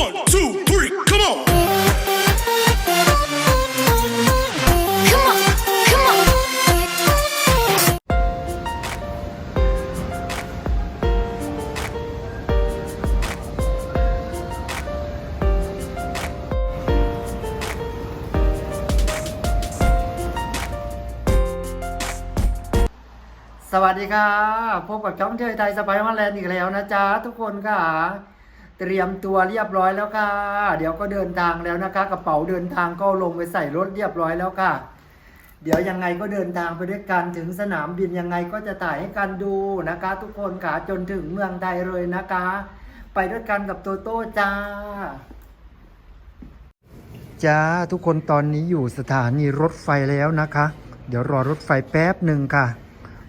One, two, three, come on. Come on, come on. สวัสดีค่ะพบกับช่องเที่ยวไทยสไปร์มาแลนด์อีกแล้วนะจ๊ะทุกคนค่ะ เตรียมตัวเรียบร้อยแล้วค่ะ เดี๋ยวก็เดินทางแล้วนะคะ กระเป๋าเดินทางก็ลงไปใส่รถเรียบร้อยแล้วค่ะ เดี๋ยวยังไงก็เดินทางไปด้วยกันถึงสนามบินยังไงก็จะถ่ายให้กันดูนะคะ ทุกคนค่ะจนถึงเมืองไทยเลยนะคะ ไปด้วยกันกับโตโต้จ้าจ้าทุกคนตอนนี้อยู่สถานีรถไฟแล้วนะคะ เดี๋ยวรอรถไฟแป๊บหนึ่งค่ะ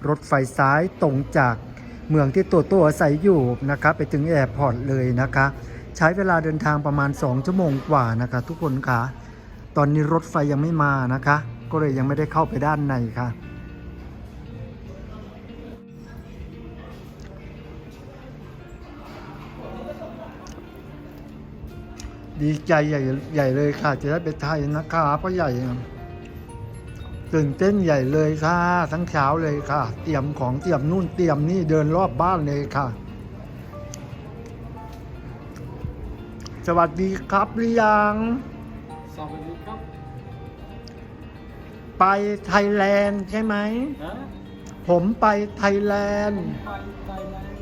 รถไฟซ้ายตรงจาก เมืองที่ตัวตัวอาศัยอยู่นะคะไปถึงแอร์พอร์ตเลยนะคะ ใช้เวลาเดินทางประมาณ 2 ชั่วโมงกว่านะคะ ทุกคนค่ะ ตอนนี้รถไฟยังไม่มานะคะ ก็เลยยังไม่ได้เข้าไปด้านในค่ะ ดีใจใหญ่ใหญ่เลยค่ะ จะได้ไปไทยนะคะเพราะใหญ่ ตื่นเต้นใหญ่เลยค่ะ ทั้งเช้าเลยค่ะ เตรียมของเตรียมนู่นเตรียมนี่เดินรอบบ้านเลยค่ะ สวัสดีครับหรือยังสวัสดีครับ ไปไทยแลนด์ใช่ไหมนะผมไปไทยแลนด์ไปไทยแลนด์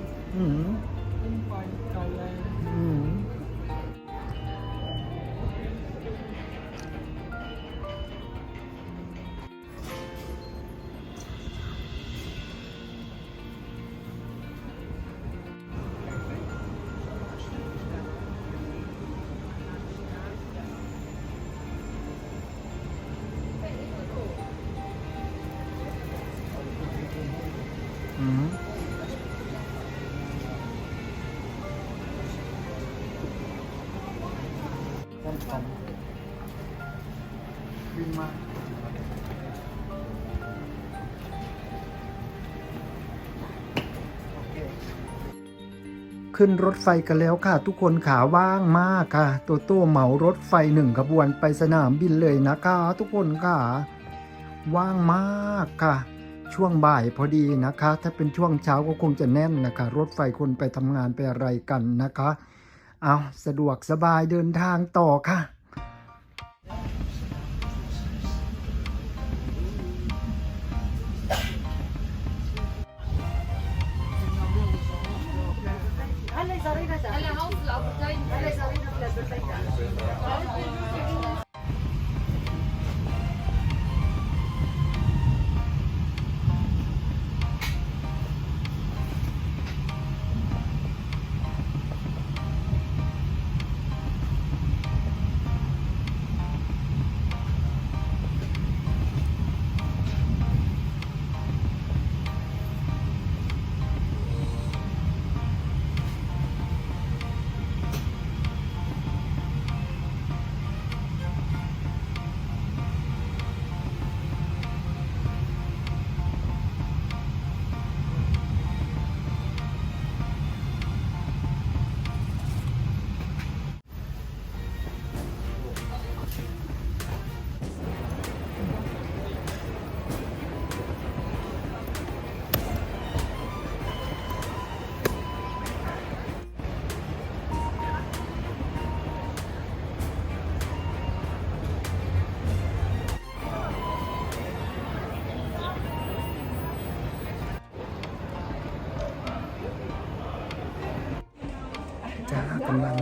ต้นสองขึ้นมาขึ้นรถไฟกันแล้วค่ะ ทุกคนขาว่างมากค่ะ โตโต้เหมารถไฟหนึ่งขบวนไปสนามบินเลยนะคะ ทุกคนค่ะ ว่างมากค่ะ ช่วงบ่ายพอดีนะคะ ถ้าเป็นช่วงเช้าก็คงจะแน่นนะคะ รถไฟคนไปทำงานไปอะไรกันนะคะ เอาสะดวกสบายเดินทางต่อค่ะจ้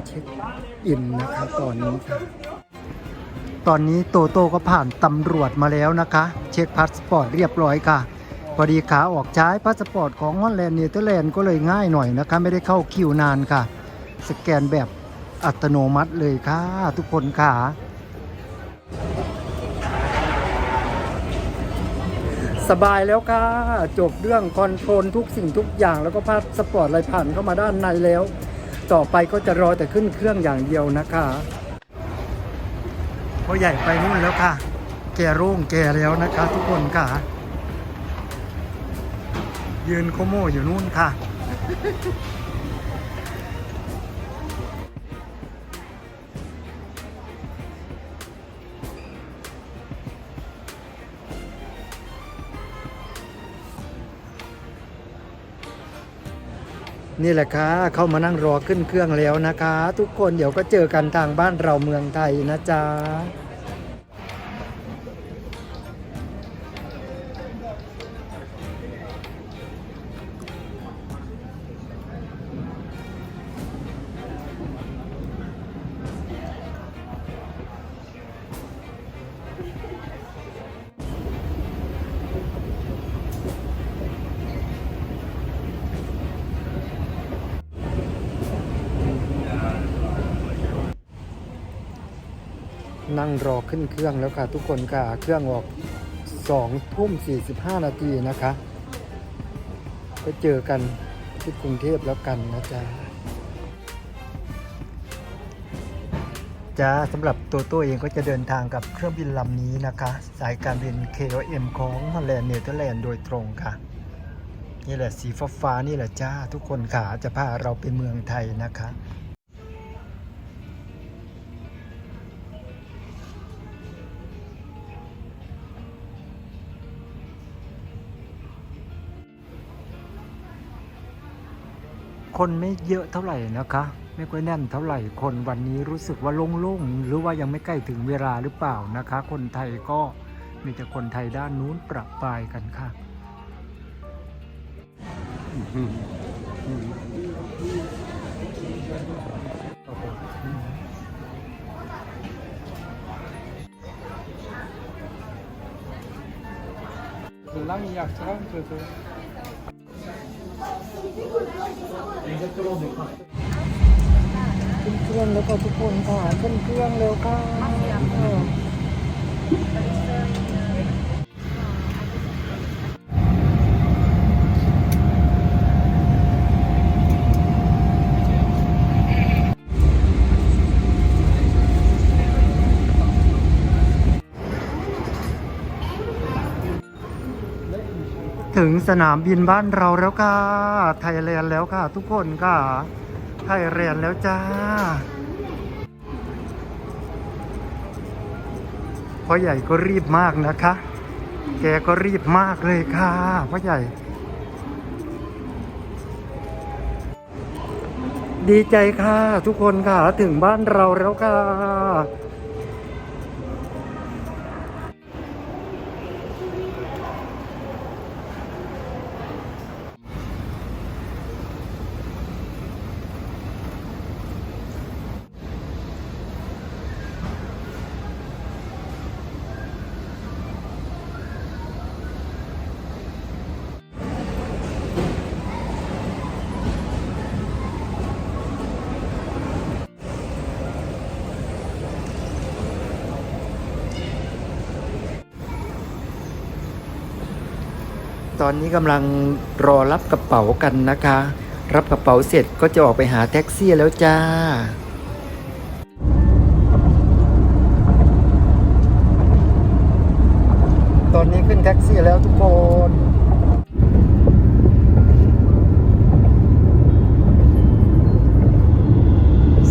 เช็คอินนะคะตอนนี้ค่ะตอนนี้โตโต้ก็ผ่านตำรวจมาแล้วนะคะ เช็คพาสปอร์ตเรียบร้อยค่ะ พอดีขาออกใช้พาสปอร์ตของฮอลแลนด์เนเธอร์แลนด์ก็เลยง่ายหน่อยนะคะ ไม่ได้เข้าคิวนานค่ะ สแกนแบบอัตโนมัติเลยค่ะ ทุกคนค่ะสบายแล้วค่ะ จบเรื่องคอนโทรลทุกสิ่งทุกอย่างแล้วก็พาสปอร์ตอะไรผ่านเข้ามาด้านในแล้ว ต่อไปก็จะรอแต่ขึ้นเครื่องอย่างเดียวนะคะพ่อใหญ่ไปนู่นแล้วค่ะ แก่ร่งแกแล้วนะคะ ทุกคนค่ะ ยืนโคโมอยู่นู่นค่ะ นี่แหละค่ะเข้ามานั่งรอขึ้นเครื่องแล้วนะคะ ทุกคนเดี๋ยวก็เจอกันทางบ้านเราเมืองไทยนะจ๊ะ นั่งรอขึ้นเครื่องแล้วค่ะ ทุกคนค่ะ เครื่องออก2ทุ่ม45 นาทีนะคะ ก็เจอกันที่กรุงเทพแล้วกันนะจ๊ะจ้าสำหรับตัวตัวเองก็จะเดินทางกับเครื่องบินลำนี้นะคะ สายการบิน KLM ของฮอลแลนด์เนเธอร์แลนด์โดยตรงค่ะ นี่แหละสีฟ้าฟ้านี่แหละจ้าทุกคนค่ะจะพาเราไปเมืองไทยนะคะ คนไม่เยอะเท่าไหร่นะคะ ไม่ค่อยแน่นเท่าไหร่คนวันนี้รู้สึกว่าโล่งๆหรือว่ายังไม่ใกล้ถึงเวลาหรือเปล่านะคะ คนไทยก็มีแต่คนไทยด้านนู้นประปายกันค่ะ Zolang je achteraan zit. hè. ขึ้นเครื่องแล้วก็ทุกคนค่ะขึ้นเครื่องเร็วค่ะ ถึงสนามบินบ้านเราแล้วค่ะ ไทยแลนด์แล้วค่ะ ทุกคนค่ะ ไทยแลนด์แล้วจ้าพ่อใหญ่ก็รีบมากนะคะ แกก็รีบมากเลยค่ะพ่อใหญ่ ดีใจค่ะ ทุกคนค่ะ ถึงบ้านเราแล้วค่ะ ตอนนี้กำลังรอรับกระเป๋ากันนะคะ รับกระเป๋าเสร็จก็จะออกไปหาแท็กซี่แล้วจ้าตอนนี้ขึ้นแท็กซี่แล้วทุกคน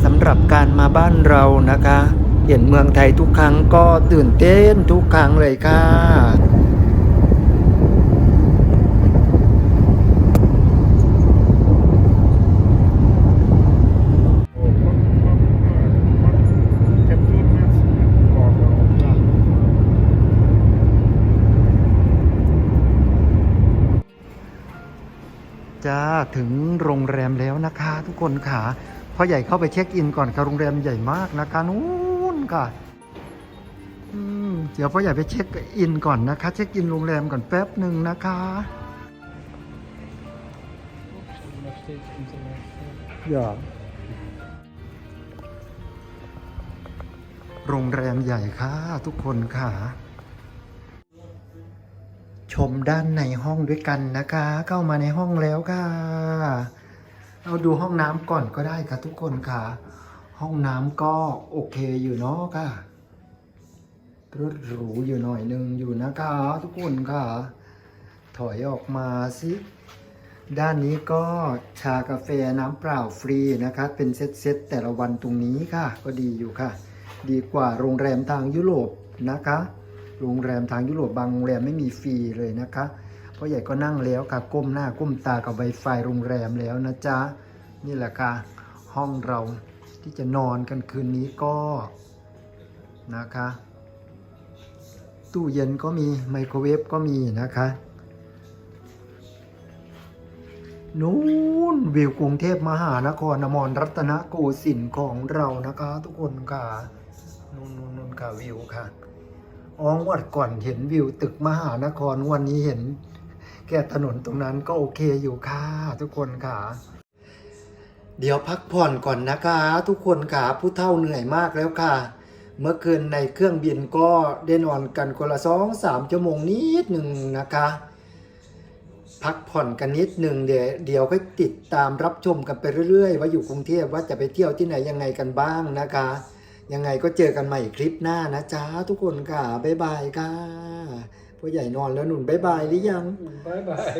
สำหรับการมาบ้านเรานะคะ เห็นเมืองไทยทุกครั้งก็ตื่นเต้นทุกครั้งเลยค่ะ จ้าถึงโรงแรมแล้วนะคะ ทุกคนค่ะพ่อใหญ่เข้าไปเช็คอินก่อนค่ะโรงแรมใหญ่มากนะคะนู้นค่ะเดี๋ยวพ่อใหญ่ไปเช็คอินก่อนนะคะ เช็คอินโรงแรมก่อนแป๊บหนึ่งนะคะอย่าโรงแรมใหญ่ค่ะทุกคนค่ะ ชมด้านในห้องด้วยกันนะคะ เข้ามาในห้องแล้วค่ะ เราดูห้องน้ำก่อนก็ได้ค่ะทุกคนค่ะ ห้องน้ำก็โอเคอยู่เนาะค่ะรถหรูอยู่หน่อยหนึงอยู่นะคะ ทุกคนค่ะ ถอยออกมาสิด้านนี้ก็ชากาแฟน้ำเปล่าฟรีนะคะ เป็นเซตๆแต่ละวันตรงนี้ค่ะ ก็ดีอยู่ค่ะ ดีกว่าโรงแรมทางยุโรปนะคะ โรงแรมทางยุโรปบางโรงแรมไม่มีฟรีเลยนะคะพ่อใหญ่ก็นั่งแล้วค่ะก้มหน้าก้มตากับไวไฟโรงแรมแล้วนะจ๊ะนี่แหละค่ะห้องเราที่จะนอนกันคืนนี้ก็นะคะ ตู้เย็นก็มีไมโครเวฟก็มีนะคะนู้นวิวกรุงเทพมหานครอมรรัตนโกสินทร์ของเรานะคะ ทุกคนค่ะนู่นนู่นนู่นค่ะวิวค่ะ อ๋องวัดก่อนเห็นวิวตึกมหานครวันนี้เห็นแค่ถนนตรงนั้นก็โอเคอยู่ค่ะทุกคนค่ะ เดี๋ยวพักผ่อนก่อนนะคะ ทุกคนค่ะผู้เฒ่าเหนื่อยมากแล้วค่ะ เมื่อคืนในเครื่องบินก็ได้นอนกันคนละสองสามชั่วโมงนิดหนึ่งนะคะ พักผ่อนกันนิดหนึ่งเดี๋ยวเดี๋ยวก็ติดตามรับชมกันไปเรื่อยๆ ว่าอยู่กรุงเทพว่าจะไปเที่ยวที่ไหนยังไงกันบ้างนะคะ ยังไงก็เจอกันใหม่คลิปหน้านะจ๊ะทุกคนค่ะ บ๊ายบายค่ะพ่อใหญ่นอนแล้วหนุนบ๊ายบายหรือยังบายบาย